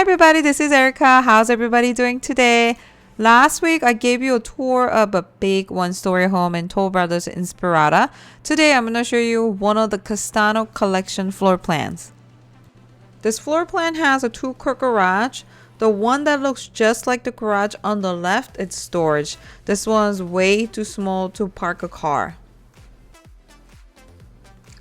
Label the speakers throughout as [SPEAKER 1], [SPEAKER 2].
[SPEAKER 1] everybody, this is Erica. How's everybody doing today? Last week I gave you a tour of a big one-story home in Toll Brothers Inspirada. Today I'm going to show you one of the Castano collection floor plans. This floor plan has a two-car garage. The one that looks just like the garage on the left is storage. This one's way too small to park a car.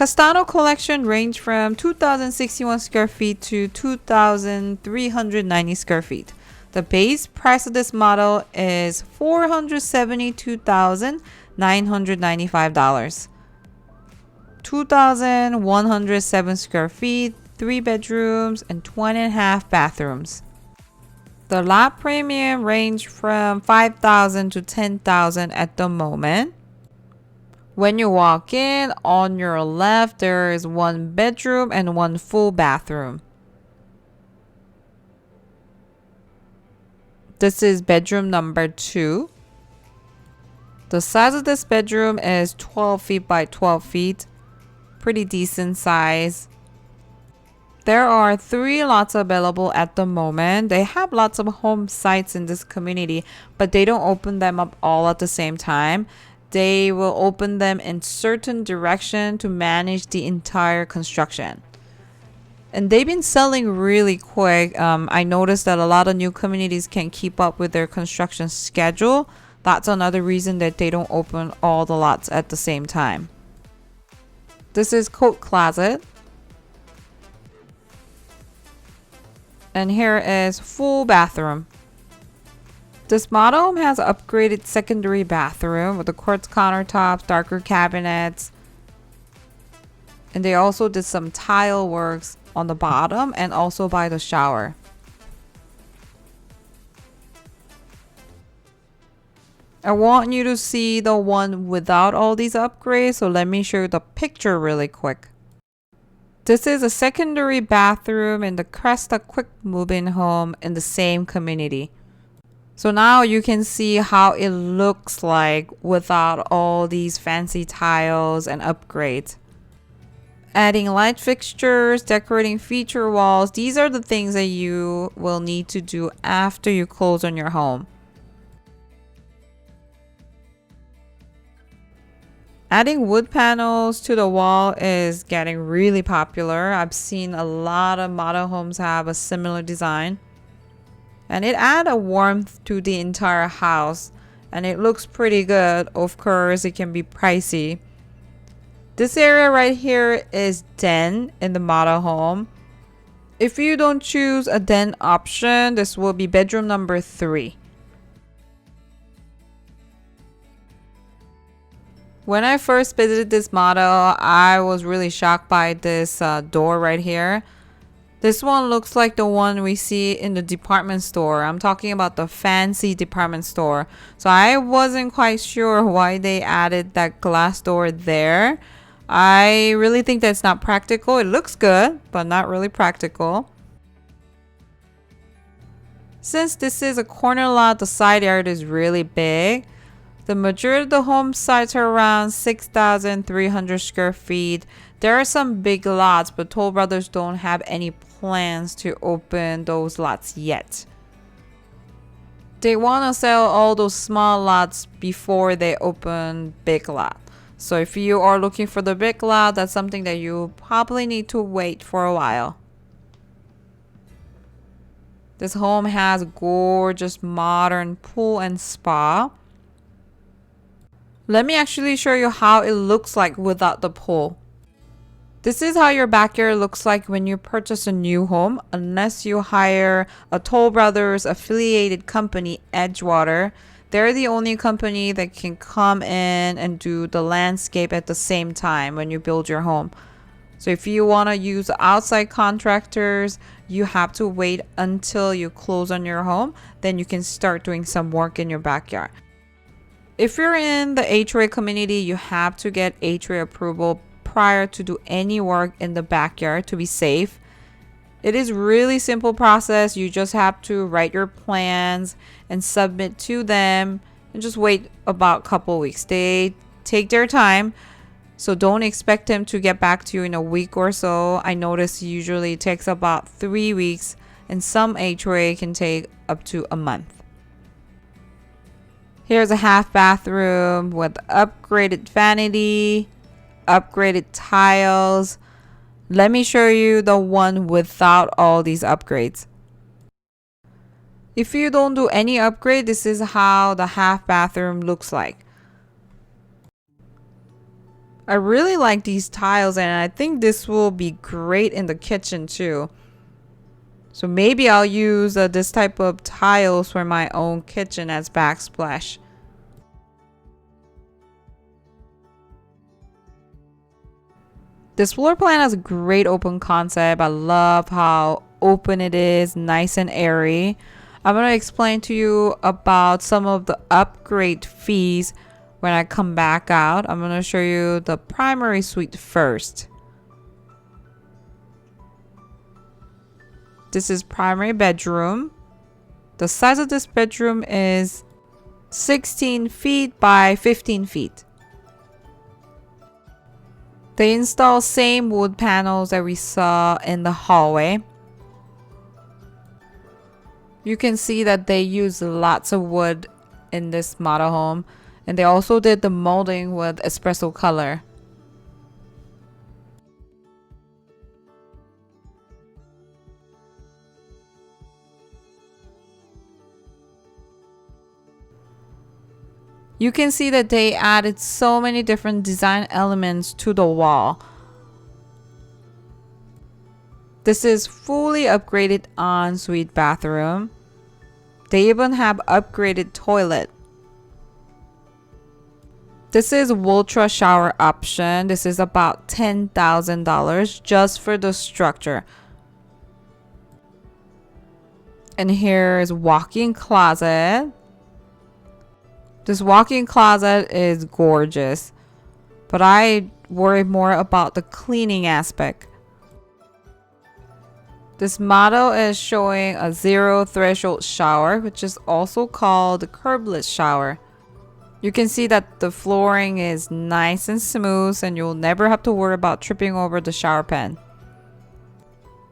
[SPEAKER 1] Castano collection range from 2,061 square feet to 2,390 square feet. The base price of this model is $472,995. 2,107 square feet, 3 bedrooms, and 20 and a half bathrooms. The lot premium range from 5,000 to 10,000 at the moment. When you walk in, on your left, there is one bedroom and one full bathroom. This is bedroom number two. The size of this bedroom is 12 feet by 12 feet. Pretty decent size. There are three lots available at the moment. They have lots of home sites in this community, but they don't open them up all at the same time they will open them in certain direction to manage the entire construction. And they've been selling really quick. Um, i noticed that a lot of new communities can keep up with their construction schedule. That's another reason that they don't open all the lots at the same time. This is coat closet. And here is full bathroom this model home has upgraded secondary bathroom with the quartz countertops, darker cabinets, and they also did some tile works on the bottom and also by the shower. I want you to see the one without all these upgrades, so let me show you the picture really quick. This is a secondary bathroom in the Cresta Quick Move-In home in the same community. So now you can see how it looks like without all these fancy tiles and upgrades. Adding light fixtures, decorating feature walls, these are the things that you will need to do after you close on your home. Adding wood panels to the wall is getting really popular. I've seen a lot of model homes have a similar design and it add a warmth to the entire house. And it looks pretty good. Of course it can be pricey. This area right here is den in the model home. If you don't choose a den option this will be bedroom number three. When I first visited this model I was really shocked by this uh, door right here this one looks like the one we see in the department store. I'm talking about the fancy department store. So I wasn't quite sure why they added that glass door there. I really think that's not practical. It looks good, but not really practical. Since this is a corner lot, the side yard is really big. The majority of the home sites are around 6,300 square feet. There are some big lots, but Toll Brothers don't have any plans to open those lots yet. They want to sell all those small lots before they open big lot. So if you are looking for the big lot, that's something that you probably need to wait for a while. This home has gorgeous modern pool and spa. Let me actually show you how it looks like without the pool. This is how your backyard looks like when you purchase a new home, unless you hire a Toll Brothers affiliated company, Edgewater. They're the only company that can come in and do the landscape at the same time when you build your home. So if you want to use outside contractors, you have to wait until you close on your home, then you can start doing some work in your backyard. If you're in the HOA community, you have to get HOA approval prior to do any work in the backyard to be safe. It is really simple process. You just have to write your plans and submit to them and just wait about a couple weeks. They take their time. So don't expect them to get back to you in a week or so. I notice usually it takes about 3 weeks and some HOA can take up to a month. Here's a half bathroom with upgraded vanity, upgraded tiles. Let me show you the one without all these upgrades. If you don't do any upgrade, this is how the half bathroom looks like. I really like these tiles and I think this will be great in the kitchen too. So maybe I'll use uh, this type of tiles for my own kitchen as backsplash. This floor plan has a great open concept. I love how open it is, nice and airy. I'm going to explain to you about some of the upgrade fees when I come back out. I'm going to show you the primary suite first. This is primary bedroom. The size of this bedroom is 16 feet by 15 feet. They install same wood panels that we saw in the hallway. You can see that they use lots of wood in this model home and they also did the molding with espresso color. You can see that they added so many different design elements to the wall. This is fully upgraded ensuite bathroom. They even have upgraded toilet. This is Ultra shower option. This is about $10,000 just for the structure. And here is walk-in closet. This walk-in closet is gorgeous. But I worry more about the cleaning aspect. This model is showing a zero threshold shower, which is also called the curbless shower. You can see that the flooring is nice and smooth and you'll never have to worry about tripping over the shower pan.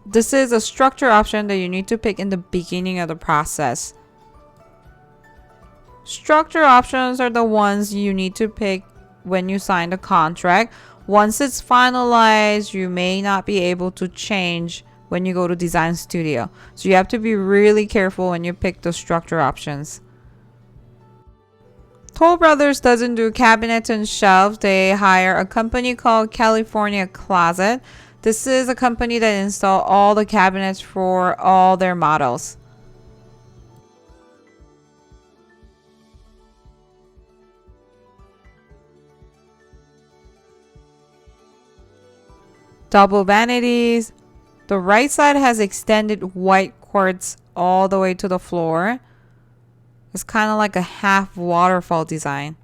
[SPEAKER 1] This is a structure option that you need to pick in the beginning of the process. Structure options are the ones you need to pick when you sign the contract. Once it's finalized, you may not be able to change when you go to design studio. So you have to be really careful when you pick the structure options. Toll Brothers doesn't do cabinets and shelves. They hire a company called California Closet. This is a company that install all the cabinets for all their models. Double vanities, the right side has extended white quartz all the way to the floor. It's kind of like a half waterfall design.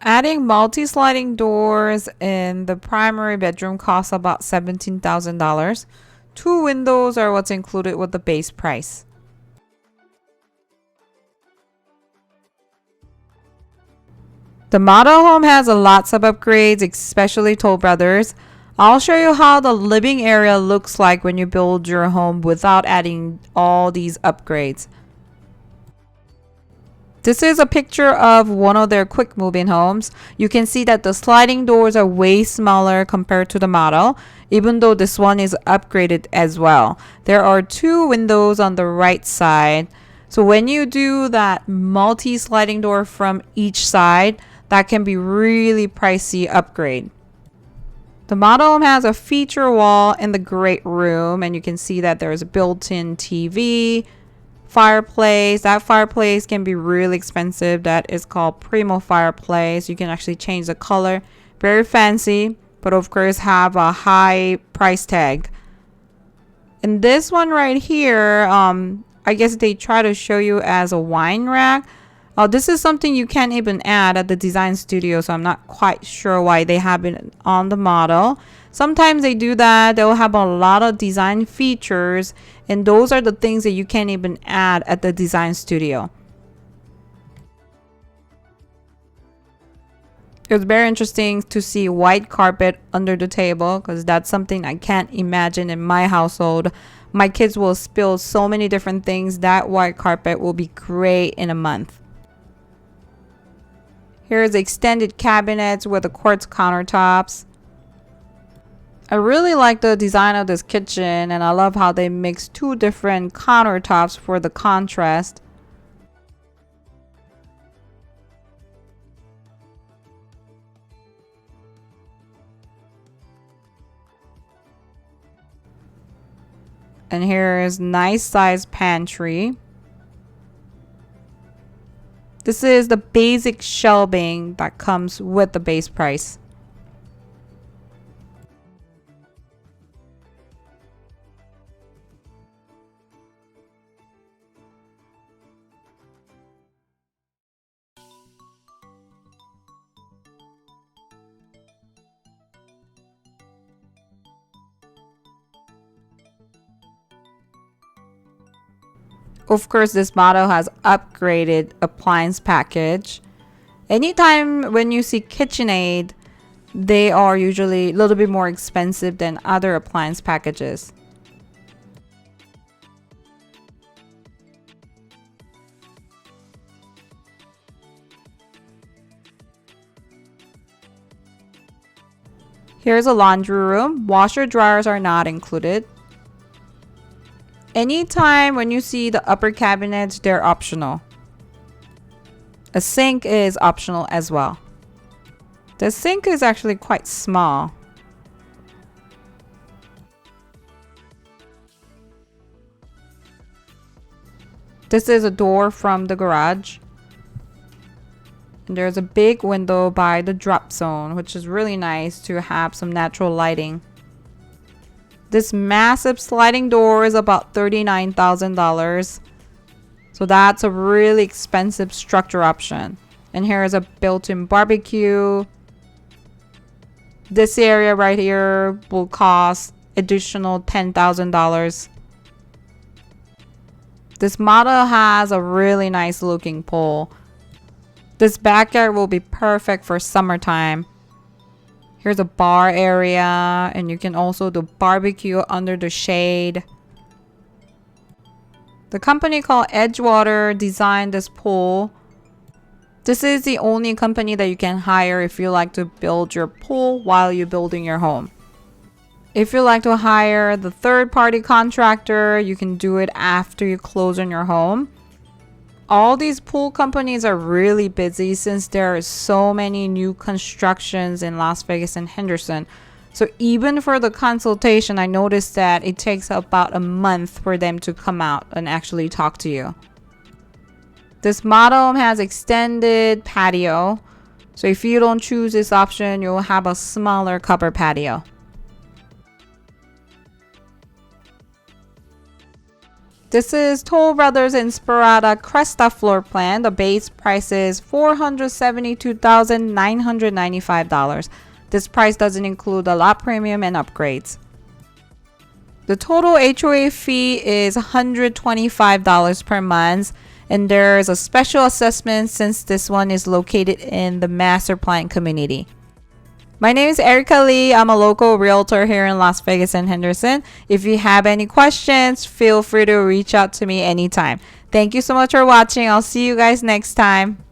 [SPEAKER 1] Adding multi-sliding doors in the primary bedroom costs about $17,000. Two windows are what's included with the base price. The model home has lots of upgrades, especially Toll Brothers. I'll show you how the living area looks like when you build your home without adding all these upgrades. This is a picture of one of their quick move-in homes. You can see that the sliding doors are way smaller compared to the model, even though this one is upgraded as well. There are two windows on the right side. So when you do that multi-sliding door from each side, that can be really pricey upgrade. The model has a feature wall in the great room and you can see that there's a built-in TV, fireplace. That fireplace can be really expensive. That is called Primo fireplace. You can actually change the color. Very fancy, but of course have a high price tag. And this one right here, um, I guess they try to show you as a wine rack. Oh, this is something you can't even add at the design studio, so I'm not quite sure why they have it on the model. Sometimes they do that. They'll have a lot of design features, and those are the things that you can't even add at the design studio. It was very interesting to see white carpet under the table because that's something I can't imagine in my household. My kids will spill so many different things. That white carpet will be great in a month. Here's extended cabinets with the quartz countertops. I really like the design of this kitchen and I love how they mix two different countertops for the contrast. And here is nice size pantry. This is the basic shelving that comes with the base price. Of course, this model has upgraded appliance package. Anytime when you see KitchenAid, they are usually a little bit more expensive than other appliance packages. Here's a laundry room. Washer dryers are not included. Anytime when you see the upper cabinets, they're optional. A sink is optional as well. The sink is actually quite small. This is a door from the garage. And there's a big window by the drop zone, which is really nice to have some natural lighting. This massive sliding door is about $39,000. So that's a really expensive structure option. And here is a built-in barbecue. This area right here will cost additional $10,000. This model has a really nice looking pool. This backyard will be perfect for summertime. Here's a bar area and you can also do barbecue under the shade. The company called Edgewater designed this pool. This is the only company that you can hire if you like to build your pool while you're building your home. If you like to hire the third party contractor, you can do it after you close on your home all these pool companies are really busy since there are so many new constructions in Las Vegas and Henderson. So even for the consultation, I noticed that it takes about a month for them to come out and actually talk to you. This model has extended patio. So if you don't choose this option, you'll have a smaller cover patio. This is Toll Brothers Inspirada Cresta floor plan. The base price is $472,995. This price doesn't include the lot premium and upgrades. The total HOA fee is $125 per month and there's a special assessment since this one is located in the master plan community. My name is Erica Lee. I'm a local realtor here in Las Vegas and Henderson. If you have any questions, feel free to reach out to me anytime. Thank you so much for watching. I'll see you guys next time.